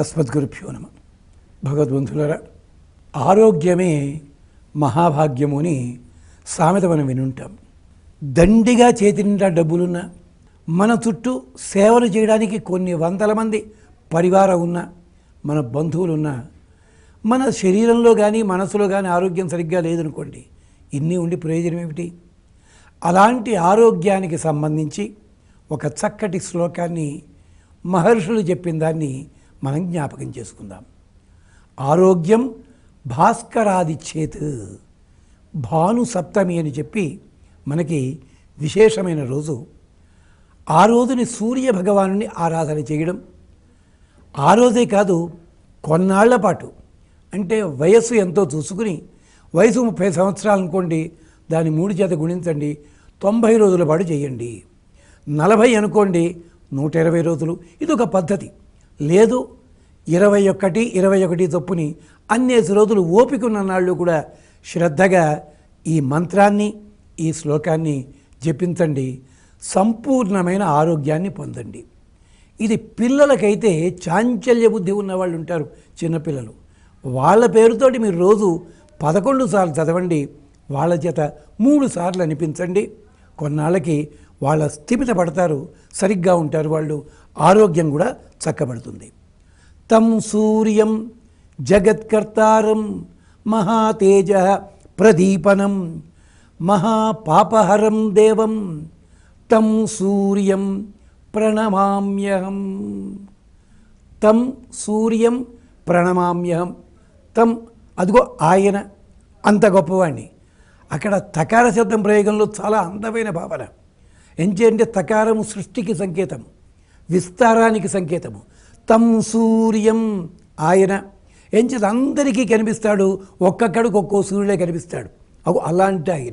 అస్మద్గురుభ్యో నమ. భగవద్బంధులరా ఆరోగ్యమే మహాభాగ్యము అని సామెత మనం వినుంటాం. దండిగా చేతి నిండా డబ్బులున్నా మన చుట్టూ సేవలు చేయడానికి కొన్ని వందల మంది పరివారం ఉన్న మన బంధువులున్నా మన శరీరంలో కానీ మనసులో కానీ ఆరోగ్యం సరిగ్గా లేదనుకోండి ఇన్ని ఉండి ప్రయోజనం ఏమిటి అలాంటి ఆరోగ్యానికి సంబంధించి ఒక చక్కటి శ్లోకాన్ని మహర్షులు చెప్పిన దాన్ని మనం జ్ఞాపకం చేసుకుందాం. ఆరోగ్యం భాస్కరాది చేత్ భాను సప్తమి అని చెప్పి మనకి విశేషమైన రోజు. ఆ రోజుని సూర్య భగవానుని ఆరాధన చేయడం. ఆ రోజే కాదు కొన్నాళ్ళ పాటు. అంటే వయస్సు ఎంతో చూసుకుని వయసు ముప్పై సంవత్సరాలు అనుకోండి దాని మూడు చేత గుణించండి తొంభై రోజుల పాటు చేయండి. నలభై అనుకోండి నూట ఇరవై రోజులు. ఇది ఒక పద్ధతి. లేదు. ఇరవై ఒకటి ఇరవై ఒకటి తప్పుని అన్నేసి రోజులు ఓపిక ఉన్న నాళ్ళు కూడా శ్రద్ధగా ఈ మంత్రాన్ని ఈ శ్లోకాన్ని జపించండి. సంపూర్ణమైన ఆరోగ్యాన్ని పొందండి. ఇది పిల్లలకైతే చాంచల్య బుద్ధి ఉన్న వాళ్ళు ఉంటారు చిన్నపిల్లలు. వాళ్ళ పేరుతోటి మీరు రోజు పదకొండు సార్లు చదవండి. వాళ్ళ చేత మూడు సార్లు అనిపించండి. కొన్నాళ్ళకి వాళ్ళ స్థిమిత పడతారు సరిగ్గా ఉంటారు వాళ్ళు ఆరోగ్యం కూడా చక్కబడుతుంది. తం సూర్యం జగత్కర్తారం మహాతేజ ప్రదీపనం మహాపాపహరం దేవం తం సూర్యం ప్రణమామ్యహం. తం సూర్యం ప్రణమామ్యహం. తం అదిగో ఆయన అంత గొప్పవాణ్ణి. అక్కడ తకార శబ్దం ప్రయోగంలో చాలా అందమైన భావన. ఎంచేంటే తకారము సృష్టికి సంకేతం విస్తారానికి సంకేతము. తం సూర్యం ఆయన ఎంచేది అందరికీ కనిపిస్తాడు ఒక్కొక్కడికి ఒక్కో సూర్యుడే కనిపిస్తాడు. అవు అలాంటి ఆయన.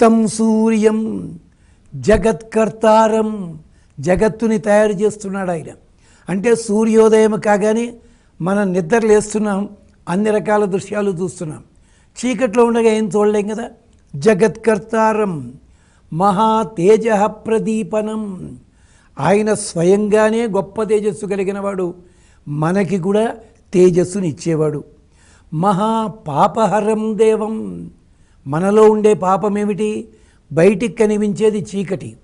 తం సూర్యం జగత్కర్తారం జగత్తుని తయారు చేస్తున్నాడు ఆయన. అంటే సూర్యోదయం కాగానే మనం నిద్ర లేస్తున్నాం అన్ని రకాల దృశ్యాలు చూస్తున్నాం. చీకట్లో ఉండగా ఏం చూడలేం కదా? జగత్కర్తారం. మహాతేజ ప్రదీపనం. ఆయన స్వయంగానే గొప్ప తేజస్సు కలిగిన వాడు మనకి కూడా తేజస్సునిచ్చేవాడు మహాపాపహరం మహా పాపహరం దేవం. మనలో ఉండే పాపం ఏమిటి బయటికి కనిపించేది చీకటి.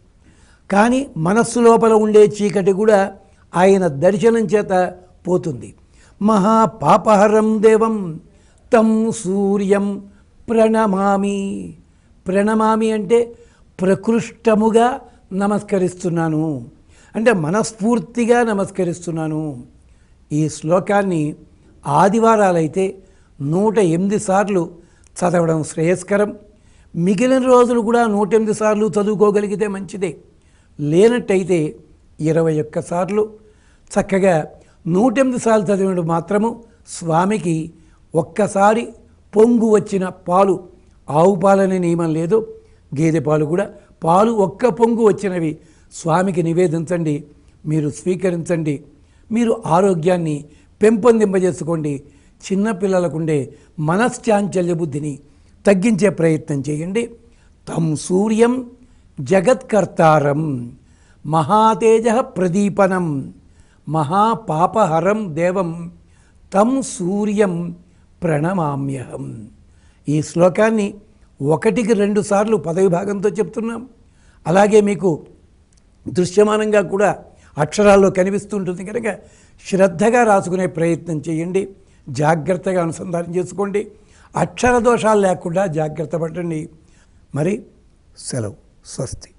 కానీ మనస్సు లోపల ఉండే చీకటి కూడా ఆయన దర్శనం చేత పోతుంది. మహా పాపహరం దేవం. తం సూర్యం ప్రణమామి. ప్రణమామి అంటే ప్రకృష్టముగా నమస్కరిస్తున్నాను. అంటే మనస్ఫూర్తిగా నమస్కరిస్తున్నాను. ఈ శ్లోకాన్ని ఆదివారాలైతే నూట ఎనిమిది సార్లు చదవడం శ్రేయస్కరం. మిగిలిన రోజులు కూడా నూట ఎనిమిది సార్లు చదువుకోగలిగితే మంచిదే. లేనట్టయితే ఇరవై ఒక్క సార్లు. చక్కగా నూట ఎనిమిది సార్లు చదివినప్పుడు మాత్రము స్వామికి ఒక్కసారి పొంగు వచ్చిన పాలు ఆవు పాలనే నియమం లేదు. గేదె పాలు కూడా. పాలు ఒక్క పొంగు వచ్చినవి. స్వామికి నివేదించండి. మీరు స్వీకరించండి. మీరు ఆరోగ్యాన్ని పెంపొందింపజేసుకోండి. చిన్నపిల్లలకుండే మనశ్చాంచల్య బుద్ధిని తగ్గించే ప్రయత్నం చేయండి. తం సూర్యం జగత్కర్తారం మహాతేజ ప్రదీపనం మహాపాపహరం దేవం తం సూర్యం ప్రణమామ్యహం. ఈ శ్లోకాన్ని ఒకటికి రెండు సార్లు పదవి భాగంతో చెప్తున్నాం. అలాగే మీకు దృశ్యమానంగా కూడా అక్షరాల్లో కనిపిస్తుంటుంది కనుక శ్రద్ధగా రాసుకునే ప్రయత్నం చేయండి. జాగ్రత్తగా అనుసంధానం చేసుకోండి. అక్షర దోషాలు లేకుండా జాగ్రత్త పడండి మరి సెలవు. స్వస్తి.